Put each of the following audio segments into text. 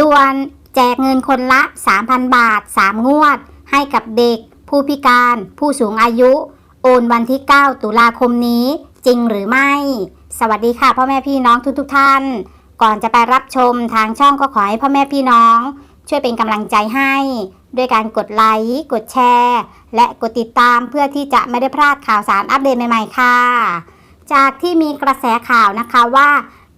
ด่วนแจกเงินคนละ 3,000 บาท 3 งวด ให้กับเด็ก ผู้พิการ ผู้สูงอายุ โอนวันที่ 9 ตุลาคมนี้ จริงหรือไม่ สวัสดีค่ะพ่อแม่พี่น้องทุกๆทท่าน ก่อนจะไปรับชมทางช่องก็ขอให้พ่อแม่พี่น้อง ช่วยเป็นกำลังใจให้ ด้วยการกดไลค์กดแชร์ และกดติดตามเพื่อที่จะไม่ได้พลาดข่าวสารอัปเดตใหม่ๆค่ะ จากที่มีกระแสข่าวนะคะว่า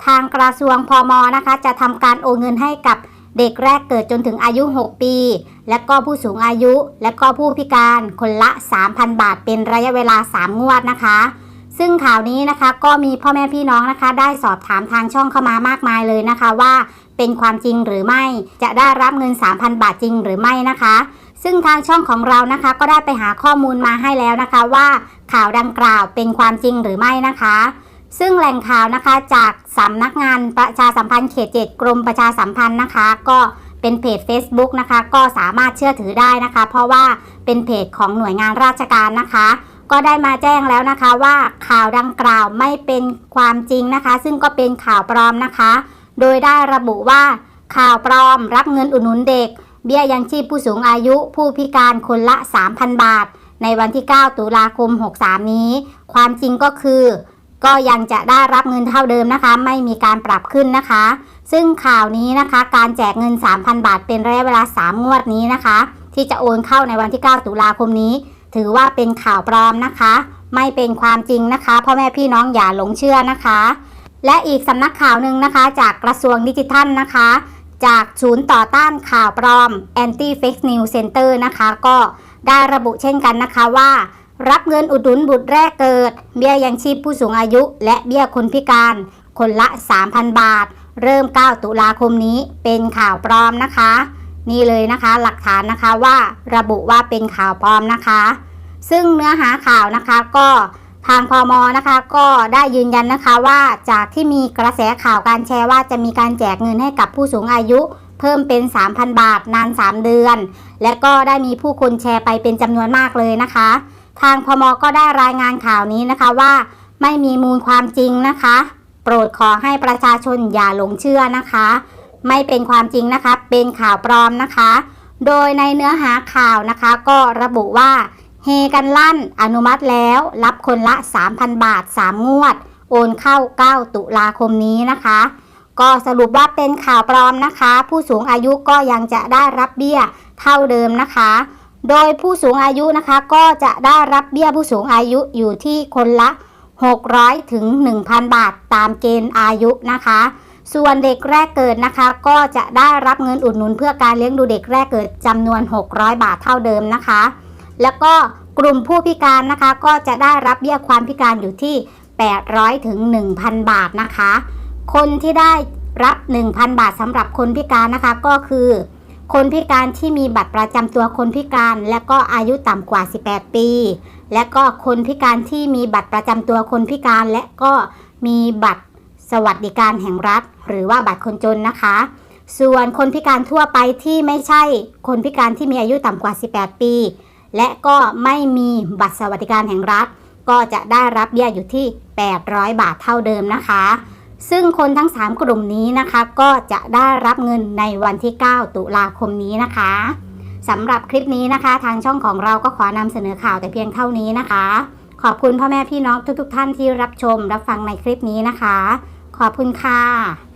ทางกระทรวงพมนะคะ จะทำการโอนเงินให้กับเด็กแรกเกิดจนถึงอายุ 6 ปี และก็ผู้สูงอายุ และก็ผู้พิการคนละ 3,000 บาท เป็นระยะเวลา 3 งวดนะคะ ซึ่งข่าวนี้นะคะก็มีพ่อแม่พี่น้องนะคะ ได้สอบถามทางช่องเข้ามามากมายเลยนะคะว่าเป็นความจริงหรือไม่ จะได้รับเงิน 3,000 บาทจริงหรือไม่นะคะ ซึ่งทางช่องของเรานะคะ ก็ได้ไปหาข้อมูลมาให้แล้วนะคะว่าข่าวดังกล่าวเป็นความจริงหรือไม่นะคะ ซึ่งแหล่งข่าวนะคะจากสำนักงานประชาสัมพันธ์เขตเจ็ดกรมประชาสัมพันธ์นะคะ ก็เป็นเพจ Facebook นะคะ ก็สามารถเชื่อถือได้นะคะ เพราะว่าเป็นเพจของหน่วยงานราชการนะคะ ก็ได้มาแจ้งแล้วนะคะว่าข่าวดังกล่าวไม่เป็นความจริงนะคะ ซึ่งก็เป็นข่าวปลอมนะคะ โดยได้ระบุว่าข่าวปลอมรับเงินอุดหนุนเด็ก เบี้ยยังชีพผู้สูงอายุผู้พิการคนละ 3,000 บาท ในวันที่ 9 ตุลาคม 63 นี้ ความจริงก็คือ ก็ยังจะได้รับเงินเท่าเดิมนะคะ ไม่มีการปรับขึ้นนะคะ ซึ่งข่าวนี้นะคะ การแจกเงิน 3,000 บาทเป็นระยะเวลา 3 งวดนี้นะคะ ที่จะโอนเข้าในวันที่ 9 ตุลาคมนี้ ถือว่าเป็นข่าวปลอมนะคะ ไม่เป็นความจริงนะคะพ่อแม่พี่น้องอย่าหลงเชื่อนะคะ และอีกสำนักข่าวหนึ่งนะคะ จากกระทรวงดิจิทัลนะคะ จากศูนย์ต่อต้านข่าวปลอม Anti Fake News Center นะคะ ก็ได้ระบุเช่นกันนะคะว่า รับเงินอุดหนุนบุตรแรกเกิด เบี้ยยังชีพผู้สูงอายุ และเบี้ยคนพิการ คนละ 3,000 บาท เริ่ม 9 ตุลาคมนี้เป็นข่าวปลอมนะคะ นี่เลยนะคะหลักฐานนะคะว่าระบุว่าเป็นข่าวปลอมนะคะ ซึ่งเนื้อหาข่าวนะคะก็ทางพมนะคะก็ได้ยืนยันนะคะว่าจากที่มีกระแสข่าวการแชร์ว่าจะมีการแจกเงินให้กับผู้สูงอายุ เพิ่มเป็น 3,000 บาทนาน 3 เดือน และก็ได้มีผู้คนแชร์ไปเป็นจำนวนมากเลยนะคะ ทางพมก็ได้รายงานข่าวนี้นะคะว่าไม่มีมูลความจริงนะคะ โปรดขอให้ประชาชนอย่าหลงเชื่อนะคะ ไม่เป็นความจริงนะคะ เป็นข่าวปลอมนะคะ โดยในเนื้อหาข่าวนะคะ ก็ระบุว่าเฮกันลั่นอนุมัติแล้ว รับคนละ 3,000 บาท 3 งวด โอนเข้า 9 ตุลาคมนี้นะคะ ก็สรุปว่าเป็นข่าวปลอมนะคะ ผู้สูงอายุก็ยังจะได้รับเบี้ยเท่าเดิมนะคะ โดยผู้สูงอายุนะคะก็จะได้รับเบี้ยผู้สูงอายุอยู่ที่คนละ 600 ถึง 1,000 บาทตามเกณฑ์อายุนะคะ ส่วนเด็กแรกเกิดนะคะ ก็จะได้รับเงินอุดหนุนเพื่อการเลี้ยงดูเด็กแรกเกิดจำนวน 600 บาทเท่าเดิมนะคะ แล้วก็กลุ่มผู้พิการนะคะ ก็จะได้รับเบี้ยความพิการอยู่ที่ 800 ถึง 1,000 บาทนะคะ คนที่ได้รับ 1,000 บาทสำหรับคนพิการนะคะก็คือ คนพิการที่มีบัตรประจำตัวคนพิการ และก็อายุต่ำกว่า 18 ปี และก็คนพิการที่มีบัตรประจำตัวคนพิการ และก็มีบัตรสวัสดิการแห่งรัฐ หรือว่าบัตรคนจนนะคะ ส่วนคนพิการทั่วไปที่ไม่ใช่คนพิการที่มีอายุต่ำกว่า 18 ปี และก็ไม่มีบัตรสวัสดิการแห่งรัฐ ก็จะได้รับเบี้ยอยู่ที่ 800 บาทเท่าเดิมนะคะ ซึ่งคนทั้ง 3 กลุ่มนี้นะคะ ก็จะได้รับเงินในวันที่ 9 ตุลาคมนี้นะคะสำหรับคลิปนี้นะคะ ทางช่องของเราก็ขอนำเสนอข่าวแต่เพียงเท่านี้นะคะ ขอบคุณพ่อแม่พี่น้องทุกๆทท่านที่รับชมรับฟังในคลิปนี้นะคะ ขอบคุณค่ะ